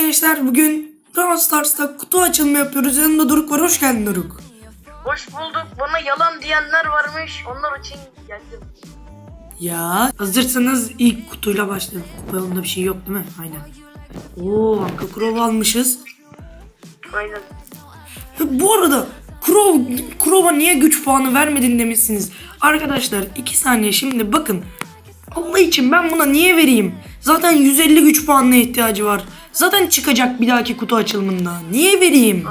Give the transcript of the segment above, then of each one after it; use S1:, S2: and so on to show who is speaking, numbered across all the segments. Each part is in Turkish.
S1: gençler bugün Brawl Stars'ta kutu açılımı yapıyoruz. Yanımda Doruk var. Hoş geldin Doruk.
S2: Hoş bulduk. Bana yalan diyenler varmış. Onlar için geldim.
S1: Ya hazırsanız ilk kutuyla başlayalım. Kupayolunda bir şey yok değil mi? Aynen. Oo, Anka Crow almışız.
S2: Aynen.
S1: Bu arada Crow, Crow'a niye güç puanı vermedin demişsiniz. Arkadaşlar 2 saniye şimdi bakın. Allah için ben buna niye vereyim? Zaten 150 güç puanına ihtiyacı var. Zaten çıkacak bir dahaki kutu açılımında. Niye vereyim?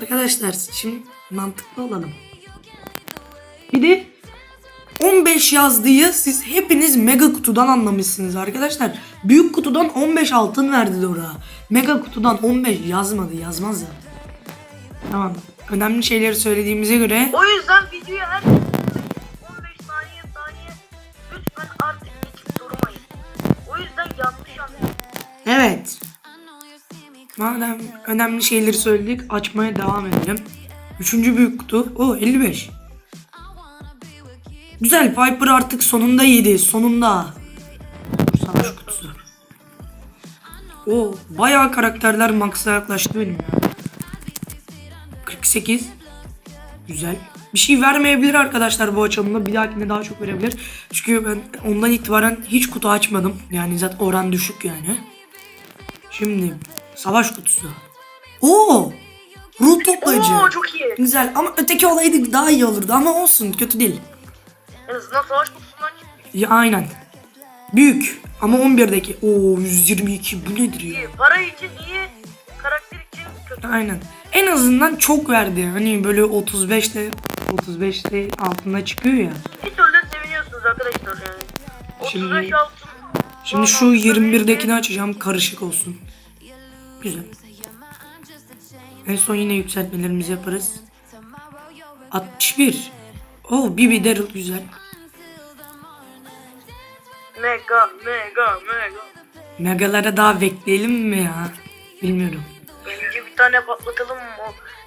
S1: Arkadaşlar şimdi mantıklı olalım. Bir de 15 yazdığı siz hepiniz mega kutudan anlamışsınız arkadaşlar. Büyük kutudan 15 altın verdi Dora. Mega kutudan 15 yazmadı yazmaz ya. Tamam. Önemli şeyleri söylediğimize göre
S2: O yüzden videoyu her
S1: Madem önemli şeyleri söyledik açmaya devam edelim. Üçüncü büyük kutu. O 55. Güzel Piper artık sonunda yedi. Sonunda. Savaş kutusu. O bayağı karakterler max'a yaklaştı benim ya. 48. Güzel. Bir şey vermeyebilir arkadaşlar bu açılımda. Bir dahakine daha çok verebilir. Çünkü ben ondan itibaren hiç kutu açmadım. Yani zaten oran düşük yani. Şimdi savaş kutusu. Oo! Ruh toplayıcı.
S2: Oo çok iyi.
S1: Güzel ama öteki olaydı daha iyi olurdu ama olsun kötü değil.
S2: En azından savaş kutusundan çıktı.
S1: Ya aynen. Büyük ama 11'deki. Oo 122 bu nedir ya?
S2: İyi. Para için iyi. Karakter için kötü.
S1: Aynen. En azından çok verdi. Hani böyle 35'te 35'te altında çıkıyor ya.
S2: Bir türlü seviniyorsunuz arkadaşlar yani.
S1: Şimdi-
S2: 35 altın.
S1: Şimdi şu 21'dekini açacağım karışık olsun. Güzel. En son yine yükseltmelerimizi yaparız. 61. Oh Bibi Daryl güzel.
S2: Mega mega mega.
S1: Megalara daha bekleyelim mi ya? Bilmiyorum.
S2: Bence bir tane patlatalım mı?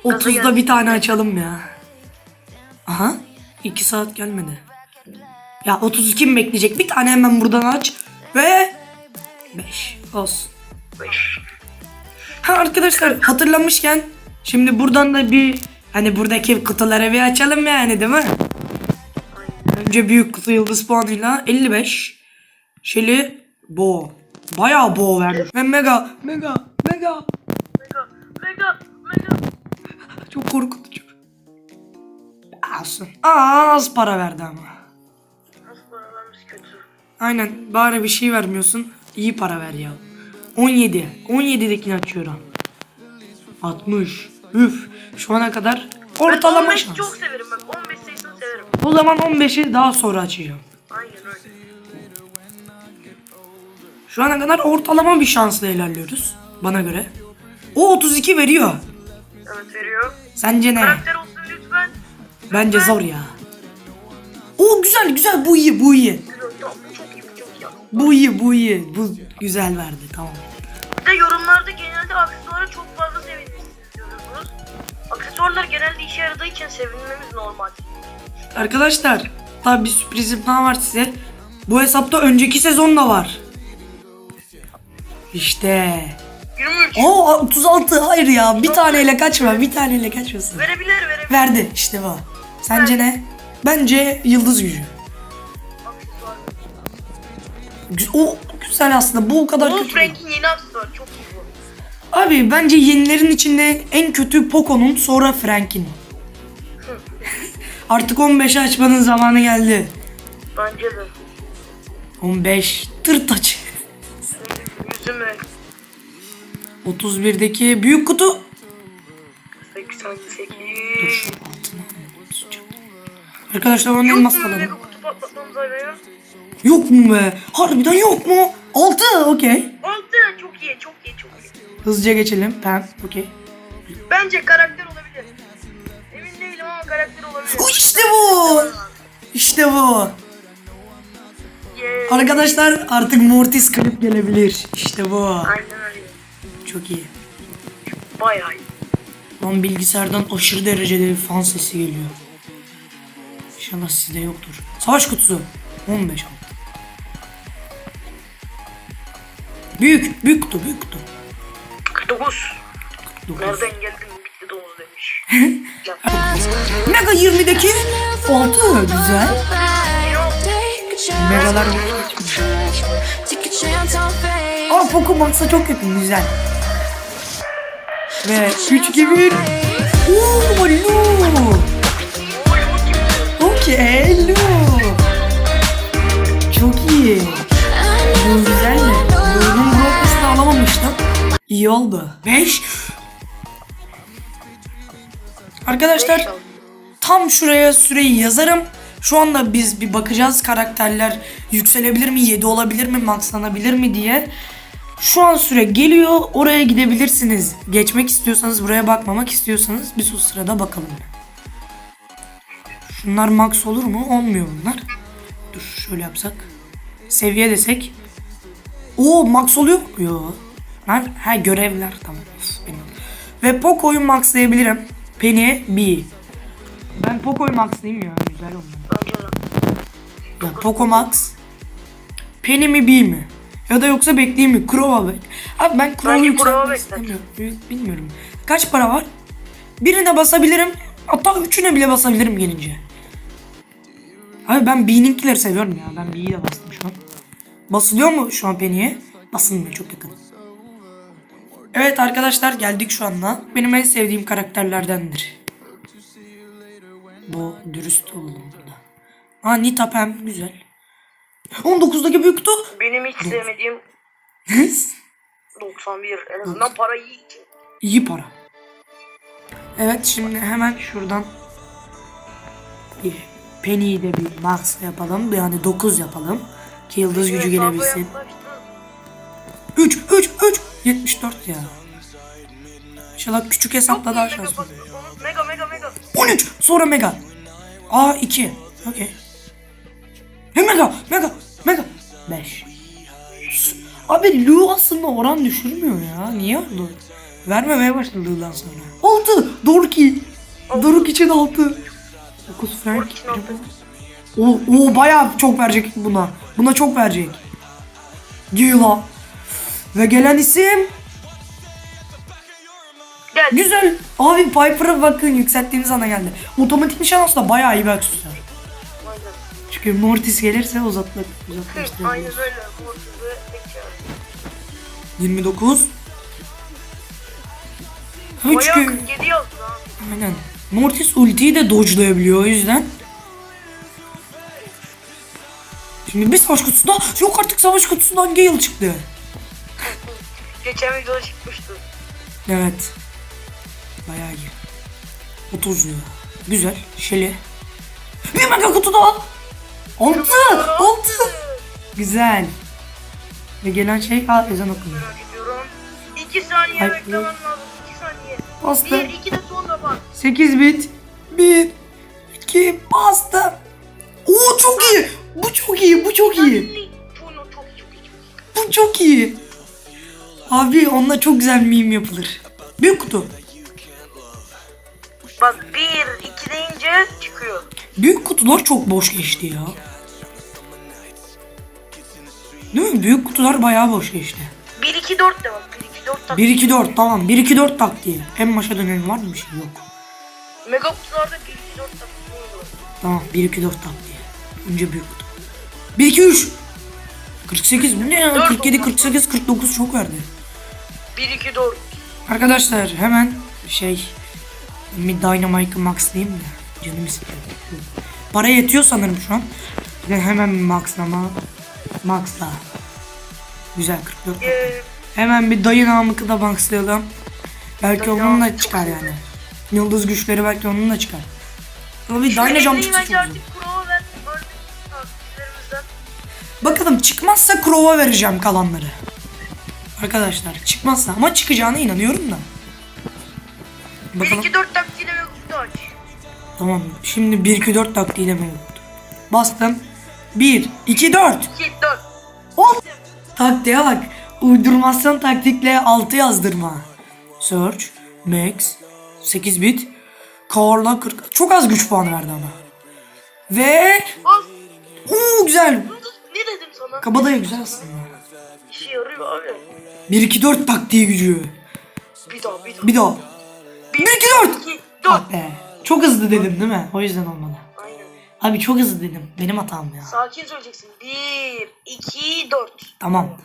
S2: O gaza
S1: 30'da
S2: gelsin.
S1: bir tane açalım ya. Aha. 2 saat gelmedi. Ya 32 mi bekleyecek? Bir tane hemen buradan aç. Ve 5 olsun.
S2: Beş.
S1: Ha arkadaşlar hatırlamışken şimdi buradan da bir hani buradaki kutuları bir açalım yani değil mi? Önce büyük kutu yıldız puanıyla 55. Şeli bo. Bayağı bo verdi. Ve mega mega mega.
S2: Mega mega mega.
S1: Çok korkutucu. Olsun. Aa, az para verdi ama.
S2: Nasıl paralarımız kötü.
S1: Aynen bari bir şey vermiyorsun. İyi para ver ya. 17. 17'dekini açıyorum. 60. Üf. Şu ana kadar
S2: Ben
S1: ortalama
S2: 15
S1: şans.
S2: çok severim bak 15 sayısını severim.
S1: O zaman 15'i daha sonra açacağım.
S2: Aynen öyle.
S1: Şu ana kadar ortalama bir şansla ilerliyoruz. Bana göre. O 32 veriyor.
S2: Evet veriyor.
S1: Sence ne?
S2: Karakter olsun lütfen.
S1: Bence zor ya. O güzel güzel bu iyi bu iyi.
S2: Güzel. Bu iyi bu iyi.
S1: Bu güzel verdi tamam.
S2: Bir de yorumlarda genelde aksesuara çok fazla sevinmişsiniz diyorsunuz. Aksesuarlar genelde işe yaradığı için sevinmemiz normal.
S1: Arkadaşlar tabi bir sürprizim daha var size. Bu hesapta önceki sezon da var. İşte.
S2: 23.
S1: Oo 36 hayır ya bir taneyle kaçma bir taneyle kaçmasın.
S2: Verebilir verebilir.
S1: Verdi işte bu. Sence ne? Bence yıldız gücü. Gü- O güzel aslında bu o kadar
S2: Bu
S1: kötü. değil.
S2: Frank'in yeni aksesuarı çok iyi bu.
S1: Abi bence yenilerin içinde en kötü Poco'nun sonra Frank'in. Artık 15'i açmanın zamanı geldi.
S2: Bence de.
S1: 15 tırt aç.
S2: Yüzümü
S1: 31'deki büyük kutu
S2: 88.
S1: Dur şu altına tutacağım. Arkadaşlar onun elmas
S2: araya?
S1: Yok mu be? Harbiden yok mu? 6 okey.
S2: 6 çok iyi çok iyi çok iyi.
S1: Hızlıca geçelim. Pem okey.
S2: Bence karakter olabilir. Emin değilim ama karakter olabilir.
S1: O işte bu. İşte bu.
S2: Yeah.
S1: Arkadaşlar artık Mortis klip gelebilir. İşte bu.
S2: Aynen öyle.
S1: Çok iyi.
S2: Bayağı iyi.
S1: Lan bilgisayardan aşırı derecede bir fan sesi geliyor. İnşallah sizde yoktur. Savaş kutusu. 15 altı. Büyük, büyük kutu, büyük kutu.
S2: 49.
S1: Dokuz.
S2: Nereden geldin bitti domuz demiş. Ya,
S1: Mega 20'deki 6 güzel. Megalar. Ama Max'a çok yakın güzel. Ve 3 2 1. Ooo Lu. Okey Lu. Çok iyi. İyi oldu. 5. Arkadaşlar tam şuraya süreyi yazarım. Şu anda biz bir bakacağız karakterler yükselebilir mi, 7 olabilir mi, maxlanabilir mi diye. Şu an süre geliyor. Oraya gidebilirsiniz. Geçmek istiyorsanız, buraya bakmamak istiyorsanız biz o sırada bakalım. Şunlar max olur mu? Olmuyor bunlar. Dur şöyle yapsak. Seviye desek. Oo max oluyor mu? Yo. Ben ha görevler tamam. Benim. Ve Poco'yu maxlayabilirim. Penny B. Ben Poco'yu maxlayayım ya. Güzel oldu. Ya Poco Max. Penny mi B mi? Ya da yoksa bekleyeyim mi? Crow'a bek. Abi ben
S2: Bence
S1: yükseltmek istemiyorum. Bilmiyorum. Kaç para var? Birine basabilirim. Hatta üçüne bile basabilirim gelince. Abi ben B'ninkileri seviyorum ya. Ben B'yi de bastım şu an. Basılıyor mu şu an Penny'e? Basılmıyor çok yakın. Evet arkadaşlar geldik şu anda. Benim en sevdiğim karakterlerdendir. Bu dürüst olalım burada. Aa Nita Pam güzel. 19'daki büyük kutu.
S2: Benim hiç sevmediğim 91. En azından para iyi için.
S1: İyi para. Evet şimdi hemen şuradan bir Penny'yi de bir max yapalım. Yani 9 yapalım. Ki yıldız gücü gelebilsin. 74 ya. İnşallah küçük hesapla daha şanslı.
S2: bas- Mega mega mega.
S1: 13 sonra mega. Aa 2. Okey. He mega mega mega. 5. Abi Lu aslında oran düşürmüyor ya. Niye oldu? Vermemeye başladı Lu'dan sonra. 6. Dorki. Doruk için 6. 9 Frank. O, o bayağı çok verecek buna. Buna çok verecek. Gila. Ve gelen isim
S2: Gel.
S1: Güzel. Abi Piper'a bakın yükselttiğimiz ana geldi. Otomatik nişan aslında bayağı iyi bir aksesuar.
S2: Aynen.
S1: Çünkü Mortis gelirse uzatmak uzaklaştırabilir.
S2: Aynen öyle. Tek çağrı.
S1: 29. 3
S2: Bayağı
S1: gün.
S2: 47 yazdı ha.
S1: Aynen. Mortis ultiyi de dodge'layabiliyor o yüzden. Şimdi bir savaş kutusunda yok artık savaş kutusundan Gale çıktı.
S2: Geçen videoda çıkmıştı.
S1: Evet. Bayağı iyi. 30 lira. Güzel. Şeli. Bir mega kutu daha. 6. 6. Güzel. Ve gelen şey aa ezan okunuyor.
S2: Merak ediyorum. 2 saniye
S1: Ay,
S2: beklemem lazım. 2 saniye.
S1: Bastım.
S2: 1 2 de sonra bak.
S1: 8 bit. 1 2 bastım. Oo çok iyi. Bu çok iyi. Bu çok iyi.
S2: Çok çok iyi.
S1: Bu çok iyi. Abi onunla çok güzel meme yapılır. Büyük kutu.
S2: Bak 1 2 deyince çıkıyor.
S1: Büyük kutular çok boş geçti ya. Değil mi? Büyük kutular bayağı boş geçti.
S2: 1 2 4 de bak. 1 2 4 tak.
S1: 1 2 4 tamam. 1 2 4 taktiği. En başa dönelim var mı bir şey? Yok.
S2: Mega kutularda 1 2 4 tak.
S1: Tamam 1 2 4 taktiği. Önce büyük kutu. 1 2 3 48 bu ne ya?
S2: Dört
S1: 47
S2: olmaz.
S1: 48 49 çok verdi.
S2: 1 2 4.
S1: Arkadaşlar hemen şey bir Dynamite'ı maxlayayım da canım istiyor. Para yetiyor sanırım şu an. De hemen maxlama. Maxla. Güzel 44.
S2: Ee,
S1: Hemen bir dayı namıkı da maxlayalım. Belki
S2: Dayı
S1: onun da
S2: namıkı
S1: çıkar yani. Yıldız güçleri belki onun da çıkar. Ama bir Dyna Jump çıksa çok güzel. Bakalım çıkmazsa Crow'a vereceğim kalanları. Arkadaşlar çıkmazsa ama çıkacağına inanıyorum da.
S2: 1
S1: Bakalım.
S2: 2 4 taktiğiyle ve kutu aç.
S1: Tamam. Şimdi 1 2 4 taktiğiyle yaptım? Bastım. 1 2 4.
S2: 2 4.
S1: Hop. Taktiğe bak. Uydurmasyon taktikle 6 yazdırma. Search, Max, 8 bit, Carla 40. Çok az güç puanı verdi ama. Ve
S2: Bak.
S1: uuu güzel.
S2: Ne dedim sana?
S1: Kabadayı güzel aslında.
S2: İşe yarıyor abi.
S1: 1 2 4 taktiği gücü.
S2: Bir daha bir daha.
S1: Bir daha. 1 2 4.
S2: 2
S1: Ah
S2: 4.
S1: be. Çok hızlı dedim değil mi? O yüzden olmadı.
S2: Aynen.
S1: Abi çok hızlı dedim. Benim hatam ya.
S2: Sakin söyleyeceksin. 1 2 4.
S1: Tamam.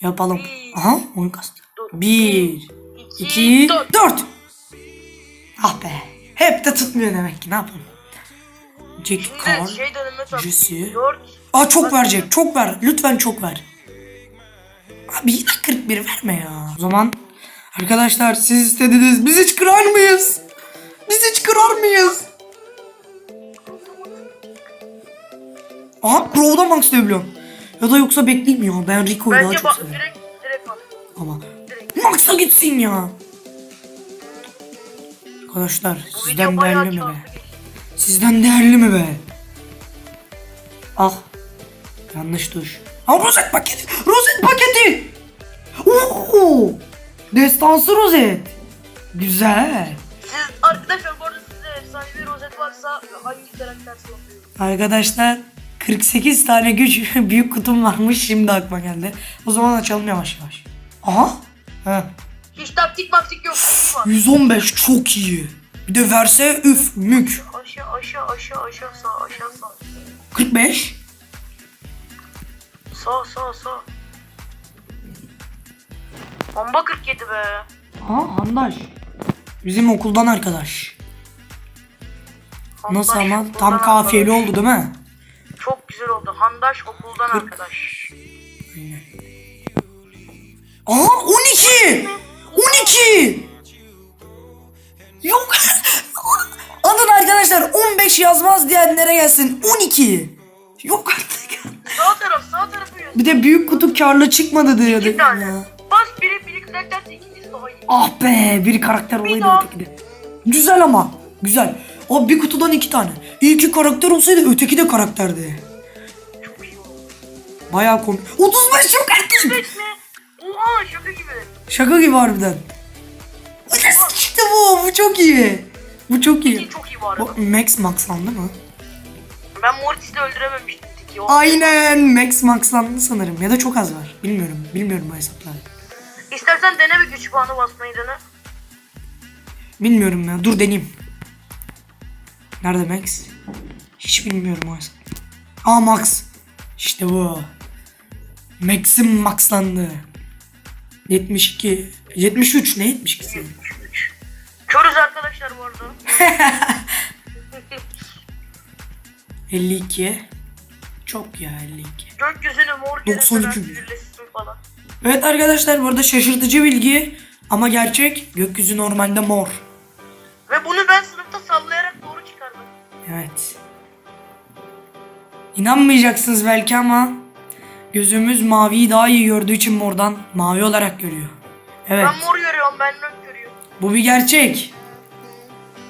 S1: Yapalım.
S2: Bir.
S1: Aha oyun kastı.
S2: Dur.
S1: 1
S2: 2
S1: 2
S2: 4.
S1: 4. Ah be. Hep de tutmuyor demek ki. Ne yapalım? Jack Carl.
S2: şey.
S1: Jesse.
S2: 4.
S1: Aa çok verecek. Çok ver. Lütfen çok ver. Abi yine 41 verme ya. O zaman arkadaşlar siz istediniz. Biz hiç kırar mıyız? Biz hiç kırar mıyız? Aha Crow'da Max dövüyorum. Ya da yoksa bekleyeyim ya. Ben Rico'yu daha çok seviyorum.
S2: direkt direkt.
S1: Ama. Max'a gitsin ya. Arkadaşlar
S2: Bu
S1: sizden değerli mi be? Sizden değerli mi be? Ah. Yanlış tuş. Ha rozet paketi. Rozet paketi. Oo. Destansı rozet. Güzel.
S2: Siz arkadaşlar bu arada size efsanevi rozet varsa hangi karakter?
S1: Arkadaşlar 48 tane güç büyük kutum varmış şimdi aklıma geldi. O zaman açalım yavaş yavaş. Aha. Ha.
S2: Hiç taktik maktik yok. Kutu var.
S1: 115 çok iyi. Bir de verse üf mük.
S2: Aşağı aşağı aşağı aşağı sağ aşağı sağ.
S1: 45.
S2: Sağ sağ sağ. Bomba 47 be.
S1: Aa Handaş. Bizim okuldan arkadaş. Nasıl
S2: Handaş
S1: ama?
S2: okuldan
S1: Tam kafiyeli
S2: arkadaş.
S1: oldu değil mi?
S2: Çok güzel oldu. Handaş okuldan arkadaş.
S1: Aa 12! 12! Yok. Alın arkadaşlar 15 yazmaz diyenlere gelsin 12. Yok artık.
S2: Sağ taraf sağ tarafı.
S1: Bir de büyük kutu karlı çıkmadı diyor
S2: İki tane.
S1: ya.
S2: Bas biri biri karakterse ikincisi daha iyi.
S1: Ah be bir karakter olaydı
S2: daha.
S1: öteki de. Güzel ama güzel. O bir kutudan iki tane. İyi ki karakter olsaydı öteki de karakterdi.
S2: Çok iyi oldu.
S1: Bayağı komik. 35 çok erken.
S2: Beş mi? Oha şaka gibi.
S1: Şaka gibi harbiden. İşte bu. Bu çok iyi. Bu çok iyi.
S2: Tiki çok iyi bu arada.
S1: Bu Max maxlandı mı?
S2: Ben Mortis'le öldürememiştim
S1: Aynen Max maxlandı sanırım. Ya da çok az var. Bilmiyorum. Bilmiyorum bu hesapları.
S2: İstersen dene bir güç puanı basmayı dene.
S1: Bilmiyorum ya. Dur deneyeyim. Nerede Max? Hiç bilmiyorum hesap. Aa Max. İşte bu. Max'im maxlandı. 72. 73 ne 72'si?
S2: Körüz arkadaşlar bu arada.
S1: 52. Çok ya 52.
S2: Gökyüzünü mor
S1: 92
S2: göreseler
S1: gün.
S2: sinirlesin falan.
S1: Evet arkadaşlar bu arada şaşırtıcı bilgi ama gerçek gökyüzü normalde mor.
S2: Ve bunu ben sınıfta sallayarak doğru çıkardım.
S1: Evet. İnanmayacaksınız belki ama gözümüz maviyi daha iyi gördüğü için mordan mavi olarak görüyor. Evet
S2: Ben mor görüyorum ben renk görüyorum.
S1: bu bir gerçek.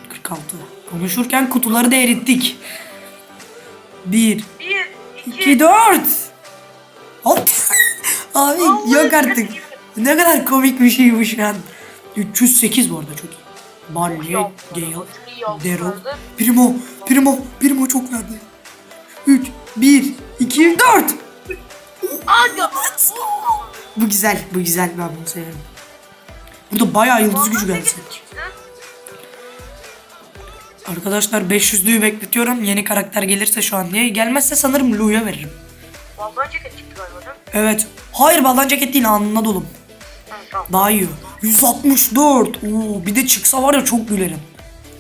S1: 46. Konuşurken kutuları da erittik. 1,
S2: 1, 2,
S1: 2, 4. Abi yok artık. Ne kadar komik bir şey bu şu an. 308 bu arada çok iyi.
S2: Oldu.
S1: Gale, Daryl. Primo, Primo, Primo çok verdi. 3, 1, 2, 4.
S2: Aga.
S1: Bu güzel, bu güzel ben bunu severim. Burada bayağı yıldız gücü gelsin.
S2: çıktı.
S1: Arkadaşlar 500'lüğü bekletiyorum. Yeni karakter gelirse şu an diye. Gelmezse sanırım Lu'ya veririm.
S2: Vallahi ceket çıktı galiba?
S1: Evet. Hayır baldan ceket değil anına dolum. Daha iyi. 164. Oo, bir de çıksa var ya çok gülerim.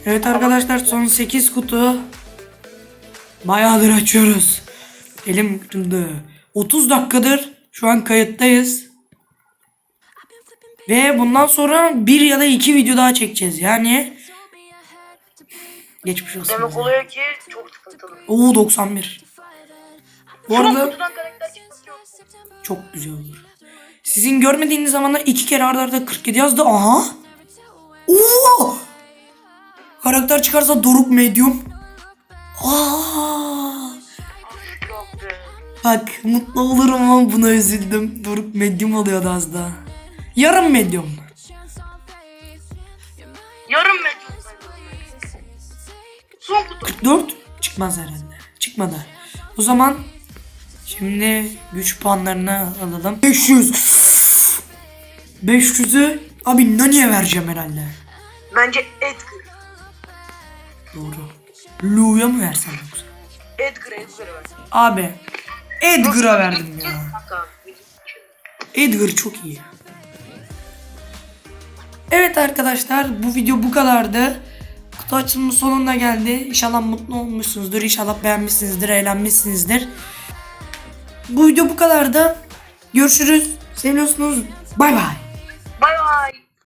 S1: Evet arkadaşlar son 8 kutu. Bayağıdır açıyoruz. Elim tutuldu. 30 dakikadır şu an kayıttayız. Ve bundan sonra bir ya da iki video daha çekeceğiz. Yani geçmiş olsun.
S2: Demek
S1: bize.
S2: oluyor ki çok sıkıntılı.
S1: Oo 91. Bu
S2: Son
S1: arada çok güzel olur. Sizin görmediğiniz zamanlar iki kere arda arda 47 yazdı. Aha. Oo. Karakter çıkarsa Doruk Medium. Aa. Bak mutlu olurum ama buna üzüldüm. Doruk Medium oluyordu az daha. Yarım Medium.
S2: Yarım metre. Son kutu.
S1: 4 çıkmaz herhalde. Çıkmadı. O zaman şimdi güç puanlarını alalım. 500. 500'ü Abi Nani'ye vereceğim herhalde.
S2: Bence Edgar.
S1: Doğru. Lu'ya mı versem yoksa?
S2: Edgar Edgar'a ver.
S1: Abi Edgar'a verdim ya. Edgar çok iyi. Evet arkadaşlar bu video bu kadardı. Kutu açılımı sonuna geldi. İnşallah mutlu olmuşsunuzdur. İnşallah beğenmişsinizdir, eğlenmişsinizdir. Bu video bu kadardı. Görüşürüz. Seviyorsunuz. Bay bay.
S2: Bay bay.